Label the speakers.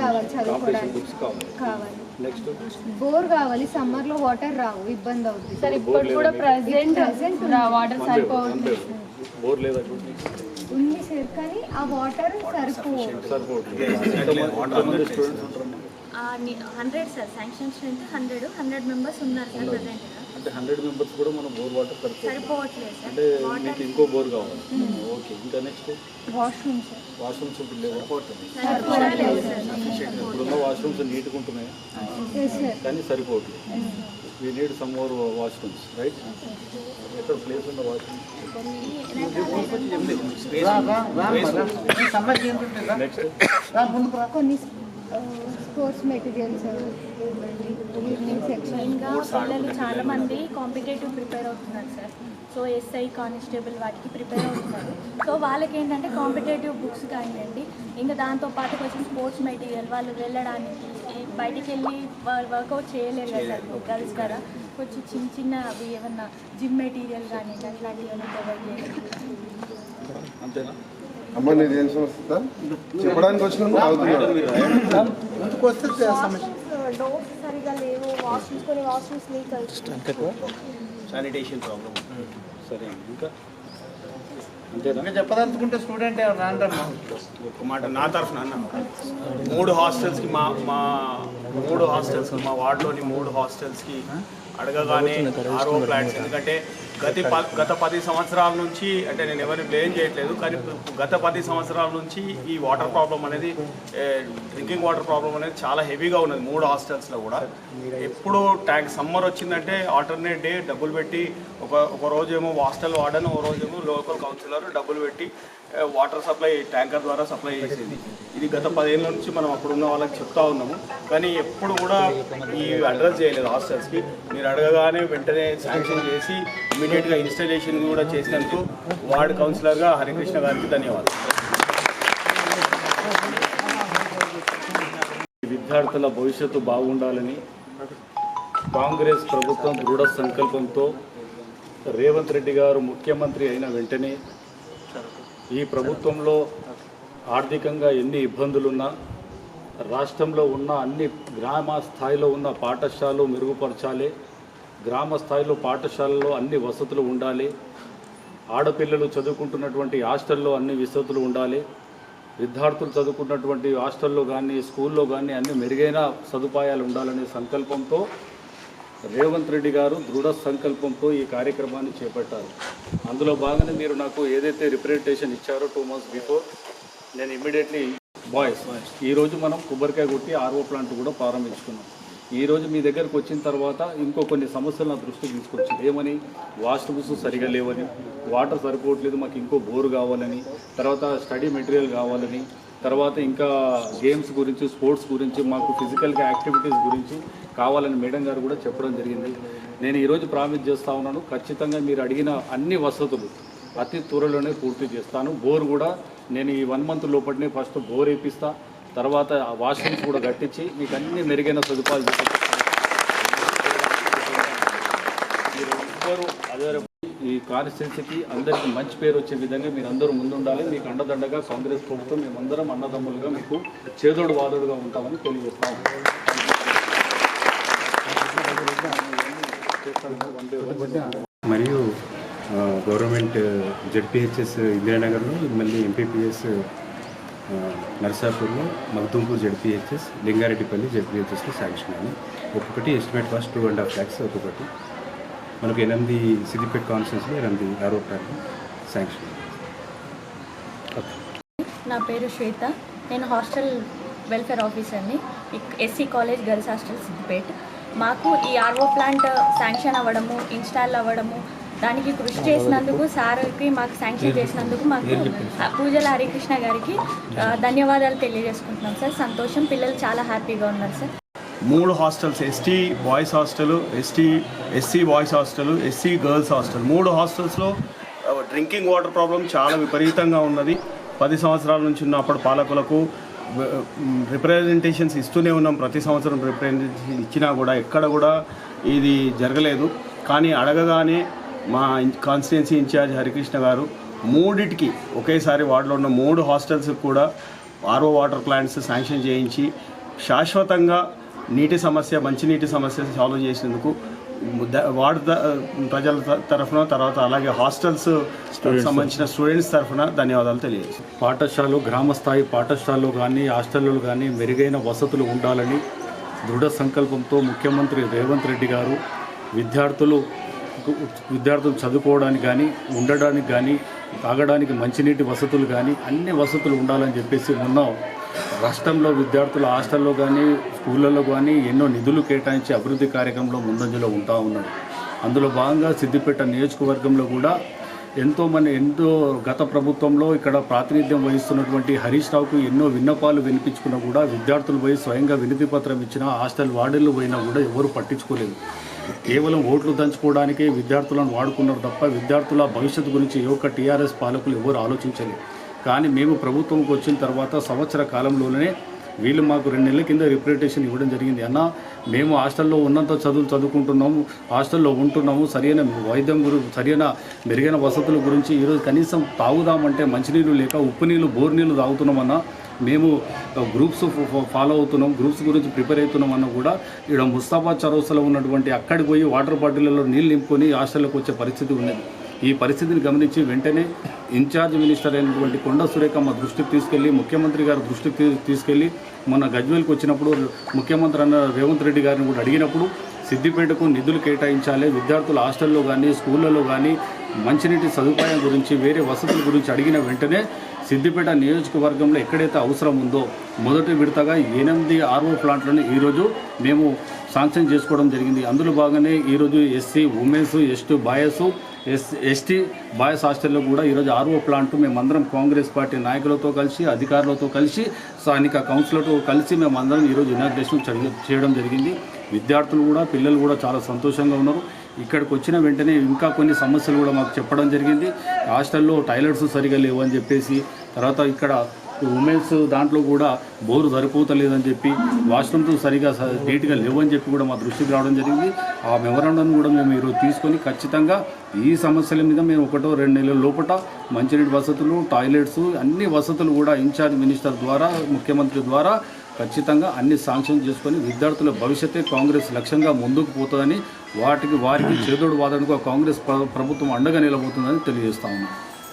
Speaker 1: కావాలి చదువుకోవడానికి
Speaker 2: బుక్స్ కావాలి.
Speaker 1: కావాలి.
Speaker 2: నెక్స్ట్?
Speaker 1: బోర్ కావాలి సమ్మర్లో వాటర్ రావు ఇబ్బంది అవుతుంది.
Speaker 3: సార్ ఇప్పుడు కూడా ప్రజెంట్ వాటర్ సరిపోవట్లేదు.
Speaker 2: బోర్ లేదా
Speaker 1: ఉంది సార్ కానీ ఆ వాటర్
Speaker 2: సరిపోతుంది ఎంతమంది స్టూడెంట్స్ ఉంటారు.
Speaker 4: Hundred sir sanction strength hundred hundred members ఉన్నారు సార్ ప్రజెంట్
Speaker 2: అంటే హండ్రెడ్ మెంబర్స్ కూడా మనం బోర్ వాటర్
Speaker 4: సరిపోవట్లేదు సార్.
Speaker 2: అంటే మీకు ఇంకో బోర్ కావాలి. ఓకే ఇంకా నెక్స్ట్
Speaker 1: వాష్రూమ్ సార్
Speaker 2: వాష్రూమ్స్ ఇప్పుడు లేవు? ఇప్పుడున్న వాష్రూమ్స్ నీట్గా ఉంటున్నాయి? కానీ సరిపోవట్లేదు. We need some more washrooms right ఎక్కడ ప్లేస్ ఉన్న వాష్రూమ్స్? నెక్స్ట్
Speaker 1: కొన్ని స్పోర్ట్స్ మెటీరియల్స్ సెక్షన్
Speaker 4: ఇంకా పిల్లలు చాలా మంది కాంపిటేటివ్ ప్రిపేర్ అవుతున్నారు సార్ సో ఎస్ఐ కానిస్టేబుల్ వాటికి ప్రిపేర్ అవుతున్నారు. సో వాళ్ళకి ఏంటంటే కాంపిటేటివ్ బుక్స్ కానివ్వండి ఇంకా దాంతో పాటు కొంచెం స్పోర్ట్స్ మెటీరియల్ వాళ్ళు వెళ్ళడానికి బయటికి వెళ్ళి వాళ్ళు వర్కౌట్ చేయలేరు కదా సార్ గర్ల్స్ కదా. కొంచెం చిన్న చిన్న అవి ఏమన్నా జిమ్ మెటీరియల్ కానీ అట్లాంటివి ఏమైనా ప్రొవైడ్ చేయాలి
Speaker 2: అంతేనా?
Speaker 5: అమ్మ నీది ఏం సమస్య? చెప్పడానికి వచ్చిన
Speaker 4: డోర్స్ సరిగా లేవు వాష్రూమ్స్ కొన్ని వాష్రూమ్స్ లీక్
Speaker 6: శానిటేషన్ ప్రాబ్లమ్
Speaker 2: సరే ఇంకా?
Speaker 7: చెప్పదలుచుకుంటే స్టూడెంట్
Speaker 6: ఒక మాట నా తరఫున అన్న. మూడు హాస్టల్స్కి మా మా మూడు హాస్టల్స్కి మా వార్డులోని మూడు హాస్టల్స్కి అడగగానే ఆరో ప్లాంట్స్ ఎందుకంటే గత ప- గత పది సంవత్సరాల నుంచి అంటే నేను ఎవరిని బ్లేమ్ చేయట్లేదు కానీ గత పది సంవత్సరాల నుంచి ఈ వాటర్ ప్రాబ్లం అనేది డ్రింకింగ్ వాటర్ ప్రాబ్లం అనేది చాలా హెవీగా ఉన్నది మూడు హాస్టల్స్లో కూడా. ఎప్పుడు ట్యాంక్ సమ్మర్ వచ్చిందంటే ఆల్టర్నేట్ డే డబ్బులు పెట్టి ఒక ఒక రోజేమో హాస్టల్ వార్డన్ ఒక రోజేమో లోకల్ కౌన్సిలర్ డబ్బులు పెట్టి వాటర్ సప్లై ట్యాంకర్ ద్వారా సప్లై చేసేది. ఇది గత పదేళ్ళ నుంచి మనం అప్పుడు ఉన్న వాళ్ళకి చెప్తా ఉన్నాము. కానీ ఎప్పుడు కూడా ఈ అడ్రస్ చేయలేదు హాస్టల్స్కి మీరు అడగగానే వెంటనే శాంక్షన్ చేసి ఇమీడియట్గా ఇన్స్టాలేషన్ కూడా చేసినందుకు వార్డ్ కౌన్సిలర్గా హరికృష్ణ గారికి ధన్యవాదాలు.
Speaker 2: విద్యార్థుల భవిష్యత్తు బాగుండాలని కాంగ్రెస్ ప్రభుత్వం దృఢ సంకల్పంతో రేవంత్ రెడ్డి గారు ముఖ్యమంత్రి అయిన వెంటనే ఈ ప్రభుత్వంలో ఆర్థికంగా ఎన్ని ఇబ్బందులున్నా రాష్ట్రంలో ఉన్న అన్ని గ్రామ స్థాయిలో ఉన్న పాఠశాలలు మెరుగుపరచాలి గ్రామ స్థాయిలో పాఠశాలలో అన్ని వసతులు ఉండాలి ఆడపిల్లలు చదువుకుంటున్నటువంటి హాస్టల్లో అన్ని వసతులు ఉండాలి విద్యార్థులు చదువుకున్నటువంటి హాస్టల్లో కానీ స్కూల్లో కానీ అన్ని మెరుగైన సదుపాయాలు ఉండాలనే సంకల్పంతో రేవంత్ రెడ్డి గారు దృఢ సంకల్పంతో ఈ కార్యక్రమాన్ని చేపట్టారు. అందులో భాగంగా మీరు నాకు ఏదైతే రిప్రజెంటేషన్ ఇచ్చారో టూ మంత్స్ బిఫోర్ నేను ఇమ్మీడియట్లీ బాయ్స్ ఈరోజు మనం కొబ్బరికాయ కొట్టి ఆర్ఓ ప్లాంట్ కూడా ప్రారంభించుకున్నాం. ఈరోజు మీ దగ్గరకు వచ్చిన తర్వాత ఇంకో కొన్ని సమస్యలు నా దృష్టికి తీసుకొచ్చింది. ఏమని? వాష్రూమ్స్ సరిగా లేవని వాటర్ సరిపోవట్లేదు మాకు ఇంకో బోర్ కావాలని తర్వాత స్టడీ మెటీరియల్ కావాలని తర్వాత ఇంకా గేమ్స్ గురించి స్పోర్ట్స్ గురించి మాకు ఫిజికల్గా యాక్టివిటీస్ గురించి కావాలని మేడం గారు కూడా చెప్పడం జరిగింది. నేను ఈరోజు ప్రామిస్ చేస్తా ఉన్నాను. ఖచ్చితంగా మీరు అడిగిన అన్ని వసతులు అతి త్వరలోనే పూర్తి చేస్తాను. బోర్ కూడా నేను ఈ వన్ మంత్ లోపలనే ఫస్ట్ బోర్ వేపిస్తా. తర్వాత ఆ వాష్రూమ్స్ కూడా కట్టించి మీకు అన్ని మెరుగైన సదుపాయాలు మీరు ఎవ్వరు అదే ఈ కాన్స్టిట్యున్సీకి అందరికీ మంచి పేరు వచ్చే విధంగా మీరు అందరూ ముందుండాలి. మీకు అండదండగా కాంగ్రెస్ ప్రభుత్వం మేమందరం అన్నదమ్ములుగా మీకు చేదోడు వాదోడుగా ఉంటామని తెలియజేస్తాము.
Speaker 8: మరియు గవర్నమెంట్ జెడ్పిహెచ్ఎస్ ఇందిరానగర్లో మళ్ళీ ఎంపీపీఎస్ నర్సాపూర్లో మగ్దుంపూర్ జడ్పిహెచ్ఎస్ లింగారెడ్డిపల్లి జడ్పిహెచ్ఎస్లో శాంక్షన్ అయింది ఒక్కొక్కటి estimate cost two and half lakhs ఒక్కొక్కటి. మనకు ఎనిమిది సిద్దిపేట కాన్స్టెన్స్లో ఎనిమిది ఆరోపణలు శాంక్షన్
Speaker 4: నా పేరు శ్వేత. నేను హాస్టల్ వెల్ఫేర్ ఆఫీసర్ని. SC college girls hostel Siddipet. మాకు ఈ ఆర్ఓ ప్లాంట్ శాంక్షన్ అవ్వడము ఇన్స్టాల్ అవ్వడము దానికి కృషి చేసినందుకు సార్కి మాకు శాంక్షన్ చేసినందుకు మాకు పూజల హరికృష్ణ గారికి ధన్యవాదాలు. తెలియజేసుకుంటున్నాం సార్. సంతోషం పిల్లలు చాలా హ్యాపీగా ఉన్నారు సార్.
Speaker 6: మూడు hostels ST boys hostel ST SC boys hostel SC girls hostel. మూడు హాస్టల్స్లో డ్రింకింగ్ వాటర్ ప్రాబ్లం చాలా విపరీతంగా ఉన్నది. పది సంవత్సరాల నుంచి ఉన్న అప్పుడు పాలకులకు రిప్రజెంటేషన్స్ ఇస్తూనే ఉన్నాం. ప్రతి సంవత్సరం రిప్రజెంటేషన్ ఇచ్చినా కూడా ఎక్కడ కూడా ఇది జరగలేదు. కానీ అడగగానే మా కాన్స్టిట్యున్సీ ఇన్ఛార్జ్ హరికృష్ణ గారు మూడిటికి ఒకేసారి వార్డులో ఉన్న మూడు హాస్టల్స్ కూడా ఆర్ఓ వాటర్ ప్లాంట్స్ శాంక్షన్ చేయించి శాశ్వతంగా నీటి సమస్య మంచినీటి సమస్య సాల్వ్ చేసేందుకు వార్డు ప్రజల తరఫున తర్వాత అలాగే హాస్టల్స్ సంబంధించిన స్టూడెంట్స్ తరఫున ధన్యవాదాలు తెలియజేస్తాను
Speaker 2: పాఠశాలలు గ్రామ స్థాయి పాఠశాలలు కానీ హాస్టళ్ళు కానీ మెరుగైన వసతులు ఉండాలని దృఢ సంకల్పంతో ముఖ్యమంత్రి రేవంత్ రెడ్డి గారు విద్యార్థులు విద్యార్థులు చదువుకోవడానికి కానీ ఉండడానికి కానీ తాగడానికి మంచినీటి వసతులు కానీ అన్ని వసతులు ఉండాలని చెప్పేసి మొన్న రాష్ట్రంలో విద్యార్థుల హాస్టల్లో కానీ స్కూళ్ళల్లో కానీ ఎన్నో నిధులు కేటాయించి అభివృద్ధి కార్యక్రమంలో ముందంజలో ఉంటా ఉన్నాడు అందులో భాగంగా సిద్దిపేట నియోజకవర్గంలో కూడా ఎంతో మంది ఎంతో గత ప్రభుత్వంలో ఇక్కడ ప్రాతినిధ్యం వహిస్తున్నటువంటి హరీష్ రావుకు ఎన్నో విన్నపాలు వినిపించుకున్నా కూడా విద్యార్థులు పోయి స్వయంగా వినతి పత్రం ఇచ్చినా హాస్టల్ వార్డులు పోయినా కూడా ఎవరు పట్టించుకోలేదు. కేవలం ఓట్లు దంచుకోవడానికే విద్యార్థులను వాడుకున్నారు తప్ప విద్యార్థుల భవిష్యత్తు గురించి ఏ ఒక్క టీఆర్ఎస్ పాలకులు ఎవరు ఆలోచించలేదు. కానీ మేము ప్రభుత్వంకి వచ్చిన తర్వాత సంవత్సర కాలంలోనే వీళ్ళు మాకు రెండు నెలల కింద రిప్రజెంటేషన్ ఇవ్వడం జరిగింది. అన్న మేము హాస్టల్లో ఉన్నంత చదువులు చదువుకుంటున్నాము హాస్టల్లో ఉంటున్నాము సరైన వైద్యం గురి సరైన మెరుగైన వసతుల గురించి ఈరోజు కనీసం తాగుదామంటే మంచినీళ్ళు లేక ఉప్పు నీళ్ళు బోర్ నీళ్ళు తాగుతున్నామన్నా మేము గ్రూప్స్ ఫాలో అవుతున్నాం గ్రూప్స్ గురించి ప్రిపేర్ అవుతున్నాం అన్న కూడా ఇక్కడ ముస్తాబాద్ చరోసలో ఉన్నటువంటి అక్కడికి పోయి వాటర్ బాటిళ్ళలో నీళ్ళు నింపుకొని హాస్టల్లోకి వచ్చే పరిస్థితి ఉన్నది ఈ పరిస్థితిని గమనించి వెంటనే ఇన్ఛార్జ్ మినిస్టర్ అయినటువంటి కొండ సురేఖమ్మ దృష్టికి తీసుకెళ్ళి ముఖ్యమంత్రి గారి దృష్టికి తీసుకెళ్ళి మొన్న గజ్వేల్కి వచ్చినప్పుడు ముఖ్యమంత్రి అన్న రేవంత్ రెడ్డి గారిని కూడా అడిగినప్పుడు సిద్దిపేటకు నిధులు కేటాయించాలి విద్యార్థుల హాస్టల్లో కానీ స్కూళ్ళలో కానీ మంచినీటి సదుపాయం గురించి వేరే వసతుల గురించి అడిగిన వెంటనే సిద్దిపేట నియోజకవర్గంలో ఎక్కడైతే అవసరం ఉందో మొదటి విడతగా ఎనిమిది ఆర్ఓ ప్లాంట్లను ఈరోజు మేము శాంక్షన్ చేసుకోవడం జరిగింది. అందులో భాగంగానే ఈరోజు SC women's ST boys S ST boys హాస్టల్లో కూడా ఈరోజు ఆర్ఓ ప్లాంట్ మేమందరం కాంగ్రెస్ పార్టీ నాయకులతో కలిసి అధికారులతో కలిసి స్థానిక కౌన్సిలర్తో కలిసి మేమందరం ఈరోజు ఇనాగ్రేషన్ చేయడం జరిగింది. విద్యార్థులు కూడా పిల్లలు కూడా చాలా సంతోషంగా ఉన్నారు. ఇక్కడికి వచ్చిన వెంటనే ఇంకా కొన్ని సమస్యలు కూడా మాకు చెప్పడం జరిగింది. హాస్టల్లో టాయిలెట్స్ సరిగా లేవు అని చెప్పేసి తర్వాత ఇక్కడ ఉమెన్స్ దాంట్లో కూడా బోరు సరిపోతలేదని చెప్పి వాష్రూమ్స్ సరిగా నీట్గా లేవని చెప్పి కూడా మా దృష్టికి రావడం జరిగింది. ఆ మెమరాండం కూడా మేము ఈరోజు తీసుకొని ఖచ్చితంగా ఈ సమస్యల మీద మేము ఒకటో రెండు నెలల లోపల మంచినీటి వసతులు టాయిలెట్స్ అన్ని వసతులు కూడా ఇన్ఛార్జ్ మినిస్టర్ ద్వారా ముఖ్యమంత్రి ద్వారా ఖచ్చితంగా అన్ని శాంక్షన్ చేసుకొని విద్యార్థుల భవిష్యత్తే కాంగ్రెస్ లక్ష్యంగా ముందుకు పోతుందని వాటికి వారికి చేదోడు వాదనకు కాంగ్రెస్ ప్రభుత్వం అండగా నిలబోతుందని తెలియజేస్తా ఉన్నాం.